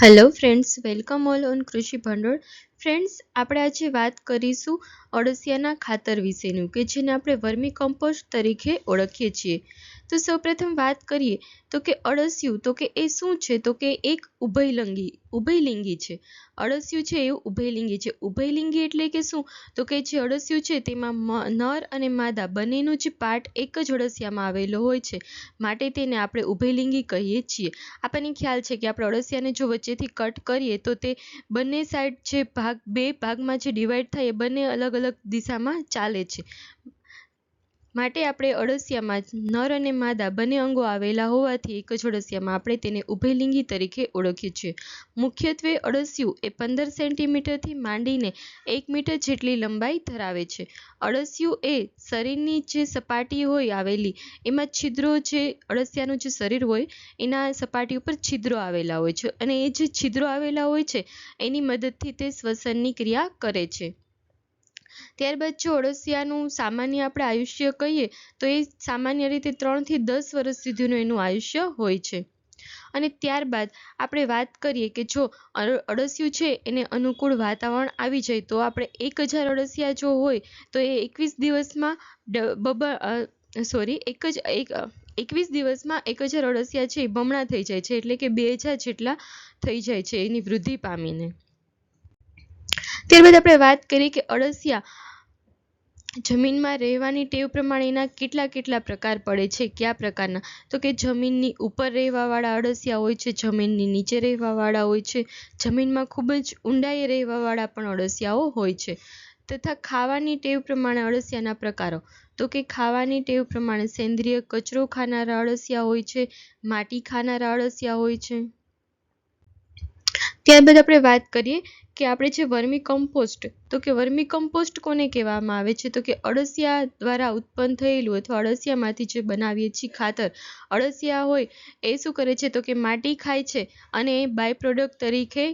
Hello friends welcome all on Krishi Bhandol friends આપણે આજે વાત કરીશું અળસિયાના ખાતર વિશેનું, કે જેને આપણે વર્મી કમ્પોસ્ટ તરીકે ઓળખીએ છીએ. તો સૌપ્રથમ વાત કરીએ તો કે અળસિયું, તો કે એ શું છે? તો કે એક ઉભયલિંગી ઉભયલિંગી છે. અળસિયું છે એ ઉભયલિંગી છે. ઉભયલિંગી એટલે કે શું? તો કે જે અળસિયું છે તેમાં નર અને માદા બંનેનો જે પાર્ટ એક જ અળસિયામાં આવેલો હોય છે. માટે તેને આપણે ઉભયલિંગી કહીએ છીએ. આપણને ખ્યાલ છે કે આપણે અળસિયાને જો વચ્ચેથી કટ કરીએ તો તે બંને સાઈડ જે ભાગ, બે ભાગમાં જે ડિવાઈડ થાય એ બંને અલગ અલગ દિશામાં ચાલે છે. માટે આપણે અળસિયામાં નર અને માદા બંને અંગો આવેલા હોવાથી એક જ અળસિયામાં આપણે તેને ઉભયલિંગી તરીકે ઓળખીએ છીએ. મુખ્યત્વે અળસિયું એ પંદર સેન્ટીમીટરથી માંડીને એક મીટર જેટલી લંબાઈ ધરાવે છે. અળસિયું એ શરીરની જે સપાટી હોય આવેલી, એમાં છિદ્રો જે અળસિયાનું જે શરીર હોય, એના સપાટી ઉપર છિદ્રો આવેલા હોય છે અને એ જે છિદ્રો આવેલા હોય છે, એની મદદથી તે શ્વસનની ક્રિયા કરે છે. ત્યારબાદ જો અળસિયાનું સામાન્ય આપણે આયુષ્ય કહીએ, તો એ સામાન્ય રીતે ત્રણથી દસ વર્ષ સુધીનું એનું આયુષ્ય હોય છે. અને ત્યારબાદ આપણે વાત કરીએ કે જો અળસિયું છે, એને અનુકૂળ વાતાવરણ આવી જાય, તો આપણે એક હજાર અળસિયા જો હોય, તો એ એકવીસ દિવસમાં બબ સોરી, એક જ, એક, એકવીસ દિવસમાં એક હજાર અળસિયા છે એ બમણા થઈ જાય છે, એટલે કે બે હજાર જેટલા થઈ જાય છે એની વૃદ્ધિ પામીને. ત્યારબાદ આપણે વાત કરીએ કે અળસિયા જમીનમાં રહેવાની ટેવ પ્રમાણે એના કેટલા કેટલા પ્રકાર પડે છે, કયા પ્રકારના? તો કે જમીનની ઉપર રહેવાવાળા અળસિયા હોય છે, જમીનની નીચે રહેવાવાળા હોય છે, જમીનમાં ખૂબ જ ઊંડાઈ રહેવાવાળા પણ અળસિયાઓ હોય છે. તથા ખાવાની ટેવ પ્રમાણે અળસિયાના પ્રકારો. તો કે ખાવાની ટેવ પ્રમાણે સેન્દ્રિય કચરો ખાનારા અળસિયા હોય છે, માટી ખાનારા અળસિયા હોય છે. ત્યારબાદ આપણે વાત કરીએ કે આપણે જે વર્મી કમ્પોસ્ટ તો કે વર્મી કમ્પોસ્ટ કોને કહેવામાં આવે છે? તો કે અળસિયા દ્વારા ઉત્પન્ન થયેલું અથવા અળસિયામાંથી જે બનાવીએ છીએ ખાતર, અળસિયા હોય એ શું કરે છે? તો કે માટી ખાય છે અને બાય પ્રોડક્ટ તરીકે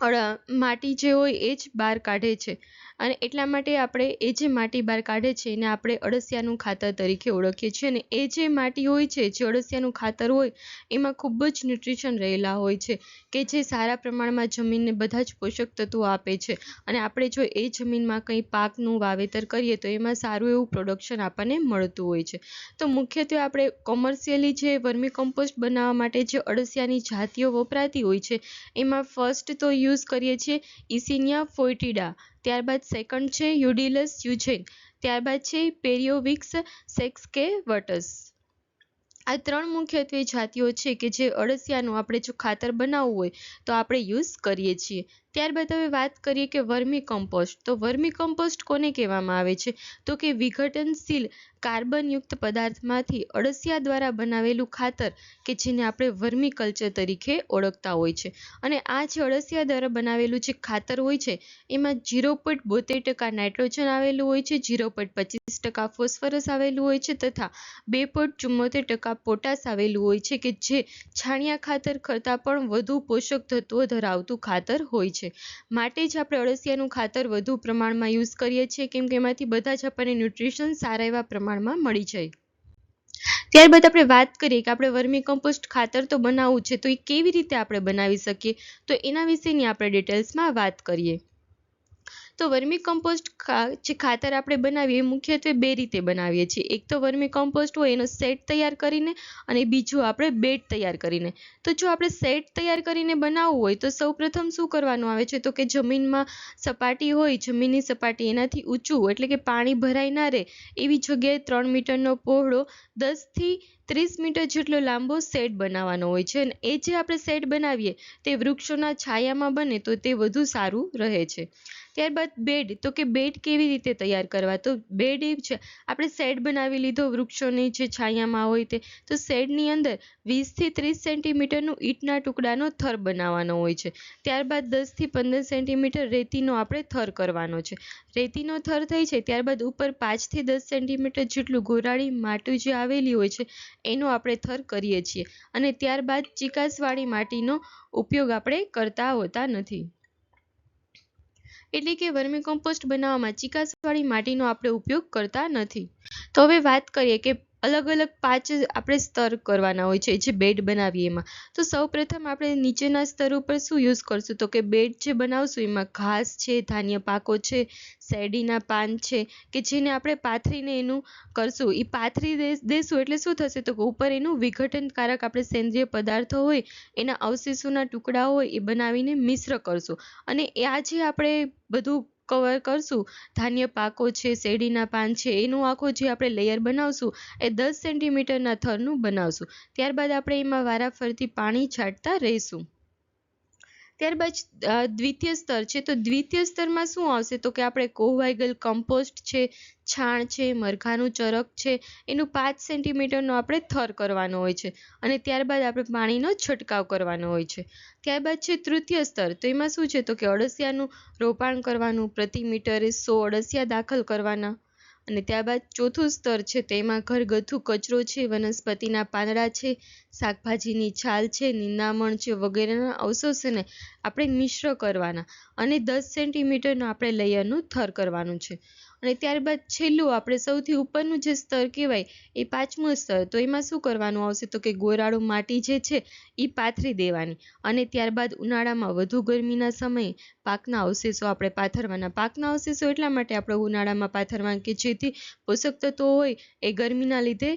અળ, માટી જે હોય એ જ બહાર કાઢે છે. અને એટલા માટે આપણે એ જે માટી બહાર કાઢે છે એને આપણે અળસિયાનું ખાતર તરીકે ઓળખીએ છીએ અને એ જે માટી હોય છે, જે અળસિયાનું ખાતર હોય, એમાં ખૂબ જ ન્યુટ્રિશન રહેલા હોય છે કે જે સારા પ્રમાણમાં જમીનને બધા જ પોષક તત્વો આપે છે. અને આપણે જો એ જમીનમાં કંઈ પાકનું વાવેતર કરીએ તો એમાં સારું એવું પ્રોડક્શન આપણને મળતું હોય છે. તો મુખ્યત્વે આપણે કોમર્શિયલી જે વર્મી કમ્પોસ્ટ બનાવવા માટે જે અળસિયાની જાતિઓ વપરાતી હોય છે, એમાં ફર્સ્ટ તો યુઝ કરીએ છીએ ઇસિનિયા ફોઇટિડા ત્યારબાદ સેકન્ડ છે યુડિલસ યુજેન. ત્યારબાદ છે પેરિયોવિક્સ સેક્સકે વટસ આ ત્રણ મુખ્યત્વે જાતિઓ છે કે જે અળસિયાનું આપણે જો ખાતર બનાવવું હોય તો આપણે યુઝ કરીએ છીએ. ત્યારબાદ હવે વાત કરીએ કે વર્મી કમ્પોસ્ટ તો વર્મી કમ્પોસ્ટ કોને કહેવામાં આવે છે? તો કે વિઘટનશીલ કાર્બનયુક્ત પદાર્થમાંથી અળસિયા દ્વારા બનાવેલું ખાતર કે જેને આપણે વર્મી કલ્ચર તરીકે ઓળખતા હોય છે. અને આ જે અળસિયા દ્વારા બનાવેલું જે ખાતર હોય છે, એમાં જીરો પોઈન્ટ બોતેર ટકા નાઇટ્રોજન આવેલું હોય છે જીરો પોઈન્ટ પચીસ ટકા ફોસ્ફરસ આવેલું હોય છે તથા બે પોઈન્ટ ચુમ્મોતેર ટકા પોટાશ આવેલું હોય છે કે જે છાણિયા ખાતર કરતાં પણ વધુ પોષક તત્વો ધરાવતું ખાતર હોય છે. માટે જ આપણે અળસિયાનું ખાતર વધુ પ્રમાણમાં યુઝ કરીએ છીએ, કેમ કે એમાંથી બધા જ આપણને ન્યુટ્રિશન સારા એવા પ્રમાણમાં મળી જાય. ત્યારબાદ આપણે વાત કરીએ કે આપણે વર્મી કમ્પોસ્ટ ખાતર તો બનાવવું છે, તો એ કેવી રીતે આપણે બનાવી શકીએ? તો એના વિશેની આપણે ડિટેલ્સમાં વાત કરીએ. તો વર્મી કમ્પોસ્ટ જે ખાતર આપણે બનાવીએ મુખ્યત્વે બે રીતે બનાવીએ છીએ. એક તો વર્મી કમ્પોસ્ટ હોય એનો સેટ તૈયાર કરીને અને બીજું આપણે બેડ તૈયાર કરીને. તો જો આપણે સેટ તૈયાર કરીને બનાવવું હોય તો સૌપ્રથમ શું કરવાનું આવે છે? તો કે જમીનમાં સપાટી હોય, જમીનની સપાટી એનાથી ઊંચું એટલે કે પાણી ભરાઈ ના રહે એવી જગ્યાએ ત્રણ મીટરનો પહોળો દસથી ત્રીસ મીટર જેટલો લાંબો સેટ બનાવવાનો હોય છે. અને એ જે આપણે સેટ બનાવીએ તે વૃક્ષોના છાયામાં બને તો તે વધુ સારું રહે છે. ત્યારબાદ બેડ, તો કે બેડ કેવી રીતે તૈયાર કરવા? તો બેડ એ છે, આપણે શેડ બનાવી લીધો વૃક્ષોની જે છાયામાં હોય તે, તો શેડની અંદર વીસથી ત્રીસ સેન્ટીમીટરનું ઈંટના ટુકડાનો થર બનાવવાનો હોય છે. ત્યારબાદ દસથી પંદર સેન્ટીમીટર રેતીનો આપણે થર કરવાનો છે. રેતીનો થર થઈ છે, ત્યારબાદ ઉપર પાંચથી દસ સેન્ટીમીટર જેટલું ગોરાળી માટી જે આવેલી હોય છે, એનો આપણે થર કરીએ છીએ. અને ત્યારબાદ ચીકાસવાળી માટીનો ઉપયોગ આપણે કરતા હોતા નથી. એટલે કે વર્મી કમ્પોસ્ટ બનાવવામાં ચીકાસવાળી માટીનો આપણે ઉપયોગ કરતા નથી. તો હવે વાત કરીએ કે અલગ અલગ પાંચ આપણે સ્તર કરવાના હોય છે, જે બેડ બનાવીએ એમાં. તો સૌપ્રથમ આપણે નીચેના સ્તર ઉપર શું યુઝ કરશું? તો કે બેડ જે બનાવશું, એમાં ઘાસ છે, ધાન્ય પાકો છે, શેરડીના પાન છે, કે જેને આપણે પાથરીને એનું કરશું. એ પાથરી દેશું એટલે શું થશે? તો ઉપર એનું વિઘટનકારક આપણે સેન્દ્રિય પદાર્થો હોય, એના અવશેષોના ટુકડા હોય, એ બનાવીને મિશ્ર કરશું. અને આ જે આપણે બધું કવર કરશું. ધાન્ય પાકો છે, શેરડીના પાન છે, એનું આખો જે આપણે લેયર બનાવશું, એ દસ સેન્ટીમીટરના થરનું બનાવશું. ત્યારબાદ આપણે એમાં વારાફરતી પાણી છાંટતા રહીશું. ત્યારબાદ દ્વિતીય સ્તર છે. તો દ્વિતીય સ્તરમાં શું આવશે? તો કે આપણે કોહવાઇગલ કમ્પોસ્ટ છે, છાણ છે, મરઘાનું ચરક છે, એનું પાંચ સેન્ટીમીટરનો આપણે થર કરવાનો હોય છે. અને ત્યારબાદ આપણે પાણીનો છંટકાવ કરવાનો હોય છે. ત્યારબાદ છે તૃતીય સ્તર. તો એમાં શું છે? તો કે અળસિયાનું રોપાણ કરવાનું, પ્રતિ મીટરે સો અળસિયા દાખલ કરવાના. અને ત્યારબાદ ચોથું સ્તર છે તેમાં ઘરગથ્થુ કચરો છે, વનસ્પતિના પાંદડા છે, શાકભાજીની છાલ છે, નિંદામણ છે વગેરેના અવશેષોને આપણે મિશ્ર કરવાના અને દસ સેન્ટીમીટરનું આપણે લેયરનું થર કરવાનું છે. અને ત્યારબાદ છેલ્લું આપણે સૌથી ઉપરનું જે સ્તર કહેવાય એ પાંચમું સ્તર. તો એમાં શું કરવાનું આવશે? તો કે ગોરાળું માટી જે છે એ પાથરી દેવાની અને ત્યારબાદ ઉનાળામાં વધુ ગરમીના સમયે પાકના અવશેષો આપણે પાથરવાના. પાકના અવશેષો એટલા માટે આપણે ઉનાળામાં પાથરવાના કે જેથી પોષક તત્વો હોય એ ગરમીના લીધે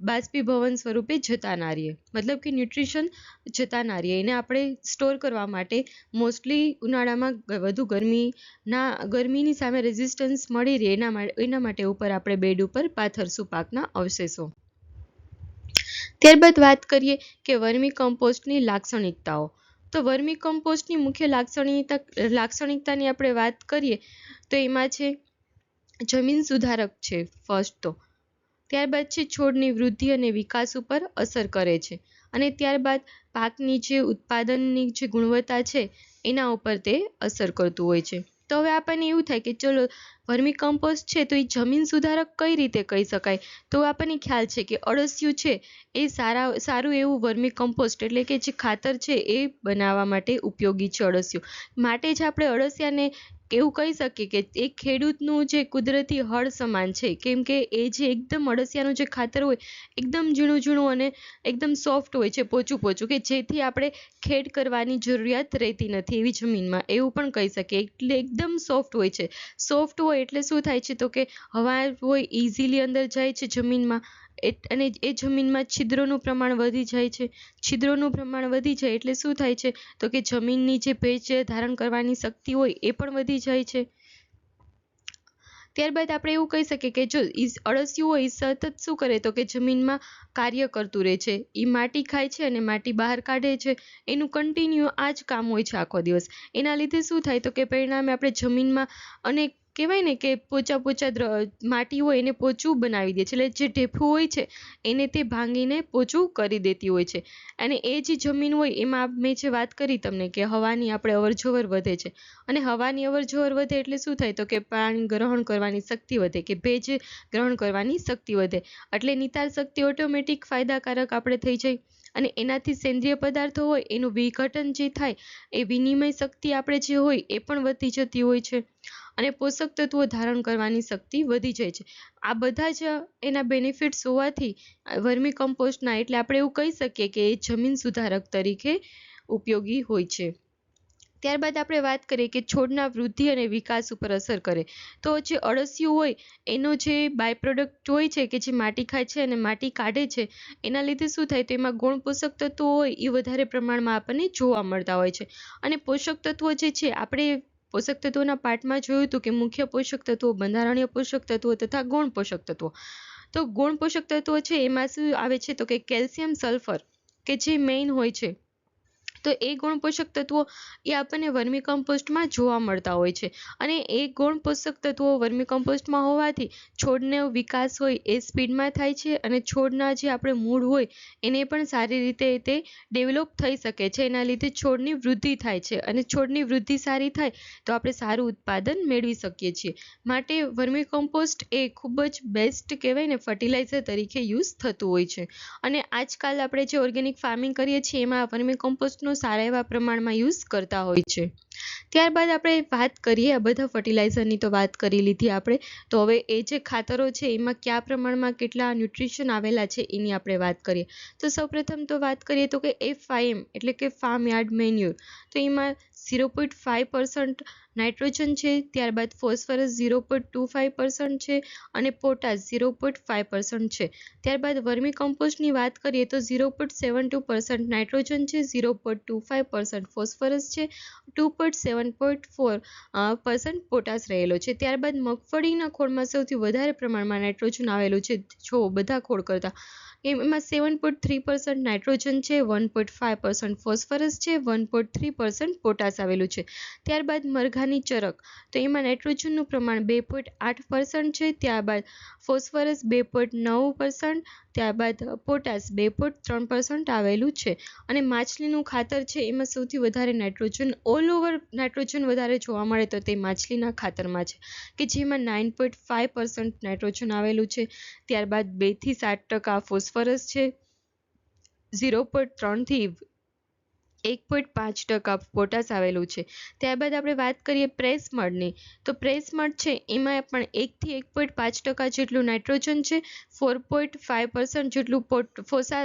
બાષ્પીભવન સ્વરૂપે જતા ના મતલબ કે ન્યુટ્રિશન જતા ના એને આપણે સ્ટોર કરવા માટે મોસ્ટલી ઉનાળામાં વધુ ગરમીના ગરમીની સામે રેઝિસ્ટન્સ મળી રહે એના એના માટે ઉપર આપણે બેડ ઉપર પાથરશું પાકના અવશેષો. ત્યારબાદ વાત કરીએ કે વર્મી કમ્પોસ્ટની લાક્ષણિકતાઓ. તો વર્મી કમ્પોસ્ટની મુખ્ય લાક્ષણિકતા, લાક્ષણિકતાની આપણે વાત કરીએ તો એમાં છે જમીન સુધારક છે, ફર્સ્ટ તો. ત્યારબાદ છે છોડની વૃદ્ધિ અને વિકાસ ઉપર અસર કરે છે. અને ત્યારબાદ પાકની જે ઉત્પાદનની જે ગુણવત્તા છે, એના ઉપર તે અસર કરતું હોય છે. તો હવે આપણને એવું થાય કે ચલો વર્મી કમ્પોસ્ટ છે, તો એ જમીન સુધારક કઈ રીતે કહી શકાય? તો આપણને ખ્યાલ છે કે અળસિયું છે, એ સારા, સારું એવું વર્મી કમ્પોસ્ટ એટલે કે જે ખાતર છે, એ બનાવવા માટે ઉપયોગી છે અળસિયું. માટે જ આપણે અળસિયાને એવું કહી શકીએ કે એ ખેડૂતનું જે કુદરતી હળ સમાન છે, કેમ કે એ જે એકદમ અળસિયાનું જે ખાતર હોય, એકદમ ઝીણું ઝીણું અને એકદમ સોફ્ટ હોય છે, પોચું પોચું, કે જેથી આપણે ખેડ કરવાની જરૂરિયાત રહેતી નથી એવી જમીનમાં. એવું પણ કહી શકીએ. એટલે એકદમ સોફ્ટ હોય છે. સોફ્ટ હોય એટલે શું થાય છે તો કે હવા હોય ઇઝીલી અંદર જાય છે જમીનમાં. અને એ જમીનમાં છિદ્રોનું પ્રમાણ વધી જાય છે. છિદ્રોનું પ્રમાણ વધી જાય એટલે શું થાય છે તો કે જમીનની જે ભેજ ધારણ કરવાની શક્તિ હોય એ પણ વધી જાય છે. ત્યારબાદ આપણે એવું કહી શકીએ કે જો અળસિયું હોય સતત શું કરે તો કે જમીનમાં કાર્ય કરતું રહે છે. એ માટી ખાય છે અને માટી બહાર કાઢે છે. એનું કન્ટિન્યુ આ જ કામ હોય છે આખો દિવસ. એના લીધે શું થાય તો કે પરિણામે આપણે જમીનમાં અનેક કહેવાય ને કે પોચા પોચા માટી હોય એને પોચું બનાવી દે છે. એટલે જે ઢેફું હોય છે, એને તે ભાંગીને પોચું કરી દેતી હોય છે. અને એ જે જમીન હોય, એમાં મેં જે વાત કરી તમને કે હવાની આપણે અવરજવર વધે છે. અને હવાની અવરજવર વધે એટલે શું થાય? તો કે પાણી ગ્રહણ કરવાની શક્તિ વધે, કે ભેજ ગ્રહણ કરવાની શક્તિ વધે. એટલે નિતાર શક્તિ ઓટોમેટિક ફાયદાકારક આપણે થઈ જાય. અને એનાથી સેન્દ્રિય પદાર્થો હોય, એનું વિઘટન જે થાય, એ વિનિમય શક્તિ આપણે જે હોય, એ પણ વધતી જતી હોય છે. અને પોષક તત્વો ધારણ કરવાની શક્તિ વધી જાય છે. આ બધા જ એના બેનિફિટ્સ હોવાથી વર્મી કમ્પોસ્ટના એટલે આપણે એવું કહી શકીએ કે એ જમીન સુધારક તરીકે ઉપયોગી હોય છે. ત્યારબાદ આપણે વાત કરીએ કે છોડના વૃદ્ધિ અને વિકાસ ઉપર અસર કરે. તો જે અળસિયું હોય, એનો જે બાય પ્રોડક્ટ હોય છે કે જે માટી ખાય છે અને માટી કાઢે છે, એના લીધે શું થાય? તો એમાં ગુણ પોષક તત્વો હોય, એ વધારે પ્રમાણમાં આપણને જોવા મળતા હોય છે. અને પોષક તત્વો જે છે, આપણે પોષક તત્વોના પાઠમાં જોયું હતું કે મુખ્ય પોષક તત્વો બંધારણીય પોષક તત્વો તથા ગૌણ પોષક તત્વો. તો ગૌણ પોષક તત્વો છે એમાં શું આવે છે? તો કે કેલ્શિયમ સલ્ફર, કે જે મેઇન હોય છે તો એ ગૌણ પોષક તત્વો એ આપણને વર્મી કમ્પોસ્ટમાં જોવા મળતા હોય છે. અને એ ગૌણ પોષક તત્વો વર્મી કમ્પોસ્ટમાં હોવાથી છોડનો વિકાસ હોય એ સ્પીડમાં થાય છે અને છોડના જે આપણે મૂળ હોય એને પણ સારી રીતે તે ડેવલપ થઈ શકે છે. એના લીધે છોડની વૃદ્ધિ થાય છે અને છોડની વૃદ્ધિ સારી થાય તો આપણે સારું ઉત્પાદન મેળવી શકીએ છીએ. માટે વર્મી કમ્પોસ્ટ એ ખૂબ જ બેસ્ટ કહેવાય ને ફર્ટિલાઇઝર તરીકે યુઝ થતું હોય છે. અને આજકાલ આપણે જે ઓર્ગેનિક ફાર્મિંગ કરીએ છીએ એમાં વર્મી કમ્પોસ્ટનો કમ્પોસ્ટનો સારા એવા પ્રમાણમાં યુઝ કરતા હોય છે. ત્યારબાદ આપણે વાત કરીએ આ બધા ફર્ટિલાઇઝરની તો વાત કરી લીધી આપણે. તો હવે એ જે ખાતરો છે એમાં કયા પ્રમાણમાં કેટલા ન્યુટ્રિશન આવેલા છે એની આપણે વાત કરીએ. તો સૌપ્રથમ તો વાત કરીએ તો કે એફઆઈએમ એટલે કે ફાર્મ યાર્ડ મેન્યુર તો એમાં zero point five percent nitrogen છે, ત્યારબાદ phosphorus zero point two five percent છે અને potash zero point five percent છે. ત્યારબાદ વર્મી કમ્પોસ્ટની વાત કરીએ તો zero point seven two percent nitrogen છે, zero point two five percent phosphorus છે, two point seven point four percent potash રહેલો છે. ત્યારબાદ મગફળીના ખોળમાં સૌથી વધારે પ્રમાણમાં નાઇટ્રોજન આવેલું છે જો બધા ખોળ કરતાં. એમાં seven point three percent nitrogen છે one point five percent phosphorus છે one point three percent potash આવેલું છે. ત્યારબાદ મરઘાની ચરક. તો એમાં નાઇટ્રોજનનું પ્રમાણ બે પોઈન્ટ આઠ પર્સન્ટ છે, ત્યારબાદ ફોસ્ફરસ બે પોઈન્ટ નવ પર્સન્ટ ત્યારબાદ પોટાશ બે પોઈન્ટ ત્રણ પર્સન્ટ આવેલું છે. અને માછલીનું ખાતર છે, એમાં સૌથી વધારે નાઇટ્રોજન ઓલ ઓવર નાઇટ્રોજન વધારે જોવા મળે તો તે માછલીના ખાતરમાં છે. કે જેમાં nine point five percent nitrogen આવેલું છે. ત્યારબાદ બેથી સાત ટકા ફોસ્ફરસ છે. ઝીરો પોઈન્ટ ત્રણથી એક પોઈન્ટ પાંચ ટકા પોટાશ આવેલું છે. ત્યારબાદ આપણે વાત કરીએ પ્રેસ મળની. તો પ્રેસ મળ છે એમાં પણ એકથી એક પોઈન્ટ પાંચ ટકા જેટલું નાઇટ્રોજન છે ફોર પોઈન્ટ ફાઇવ પર્સન્ટ જેટલું પોટ ફોસા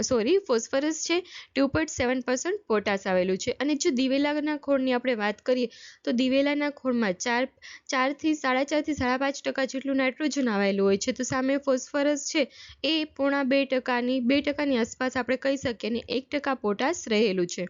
સોરી ફોસ્ફરસ છે two point seven percent potash આવેલું છે. અને જો દિવેલાના ખોળની આપણે વાત કરીએ, તો દિવેલાના ખોળમાં ચાર, ચારથી સાડા ચારથી સાડા પાંચ ટકા જેટલું નાઇટ્રોજન આવેલું હોય છે. તો સામે ફોસ્ફરસ છે, એ પોણા બે ટકાની બે ટકાની આસપાસ આપણે કહી શકીએ અને એક ટકા પોટાશ રહેલું છે.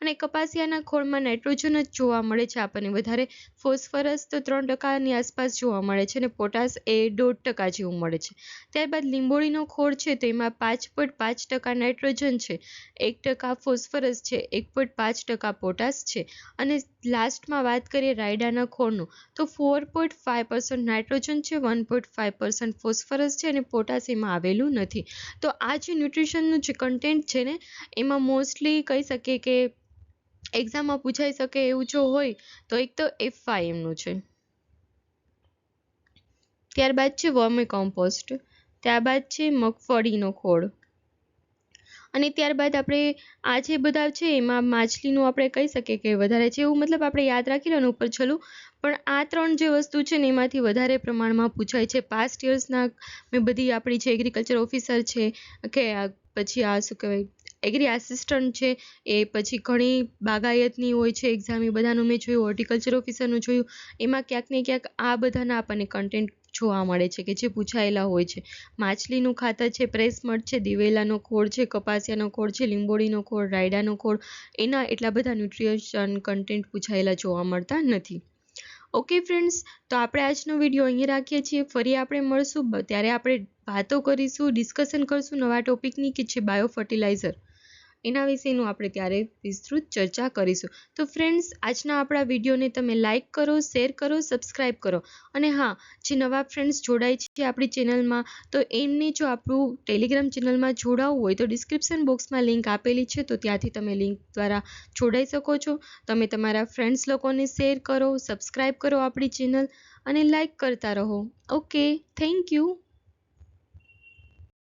અને કપાસિયાના ખોળમાં નાઇટ્રોજન જ જોવા મળે છે આપણને. વધારે ફોસ્ફરસ તો ત્રણ ટકાની આસપાસ જોવા મળે છે અને પોટાશ એ દોઢ ટકા જેવું મળે છે. ત્યારબાદ લીંબોળીનો ખોળ છે તો એમાં પાંચ પોઈન્ટ પાંચ ટકા નાઇટ્રોજન છે, એક ટકા ફોસ્ફરસ છે, એક પોઈન્ટ પાંચ ટકા પોટાશ છે. અને લાસ્ટમાં વાત કરીએ રાયડાના ખોળનું, તો four point five percent nitrogen છે, one point five percent phosphorus છે અને પોટાશ એમાં આવેલું નથી. તો આ જે ન્યુટ્રિશનનું જે કન્ટેન્ટ છે ને, એમાં મોસ્ટલી કહી શકીએ કે એક્ઝામમાં પૂછાઈ શકે એવું જો હોય, તો એક તો એફઆઈએમનું છે. ત્યારબાદ છે વર્મી કોમ્પોસ્ટ ત્યારબાદ છે મગફળીનો ખોળ. અને ત્યારબાદ આપણે આ જે બધા છે, એમાં માછલીનું આપણે કહી શકીએ કે વધારે છે, એવું મતલબ આપણે યાદ રાખી લેવાનું ઉપર છેલ્લું પણ આ ત્રણ જે વસ્તુ છે ને, એમાંથી વધારે પ્રમાણમાં પૂછાય છે. પાસ્ટ યર્સના મેં બધી આપણી જે એગ્રીકલ્ચર ઓફિસર છે, કે પછી આ શું કહેવાય એગ્રી આસિસ્ટન્ટ છે, એ પછી ઘણી બાગાયતની હોય છે એક્ઝામ એ બધાનું મેં જોયું હોર્ટિકલ્ચર ઓફિસરનું જોયું. એમાં ક્યાંક ને ક્યાંક આ બધાના આપણને કન્ટેન્ટ જોવા મળે છે કે જે પૂછાયેલા હોય છે. માછલીનું ખાતર છે પ્રેસ મડ છે, દિવેલાનો ખોળ છે, કપાસિયાનો ખોળ છે, લીંબોળીનો ખોળ, રાયડાનો ખોળ, એના એટલા બધા ન્યુટ્રિશન કન્ટેન્ટ પૂછાયેલા જોવા મળતા નથી. ઓકે ફ્રેન્ડ્સ તો આપણે આજનો વીડિયો અહીંયા રાખીએ છીએ. ફરી આપણે મળશું ત્યારે આપણે વાતો કરીશું ડિસ્કશન કરશું નવા ટોપિકની કે છે બાયો ફર્ટિલાઇઝર એના વિશેનું આપણે ત્યારે વિસ્તૃત ચર્ચા કરીશું. તો ફ્રેન્ડ્સ આજના આપણા વિડીયોને તમે લાઇક કરો શેર કરો સબસ્ક્રાઈબ કરો. અને હા, જે નવા ફ્રેન્ડ્સ જોડાય છે આપણી ચેનલમાં, તો એમને જો આપણું ટેલિગ્રામ ચેનલમાં જોડાવવું હોય, તો ડિસ્ક્રિપ્શન બોક્સમાં લિંક આપેલી છે, તો ત્યાંથી તમે લિંક દ્વારા જોડાઈ શકો છો. તમે તમારા ફ્રેન્ડ્સ લોકોને શેર કરો સબસ્ક્રાઈબ કરો આપણી ચેનલ, અને લાઇક કરતા રહો. Okay thank you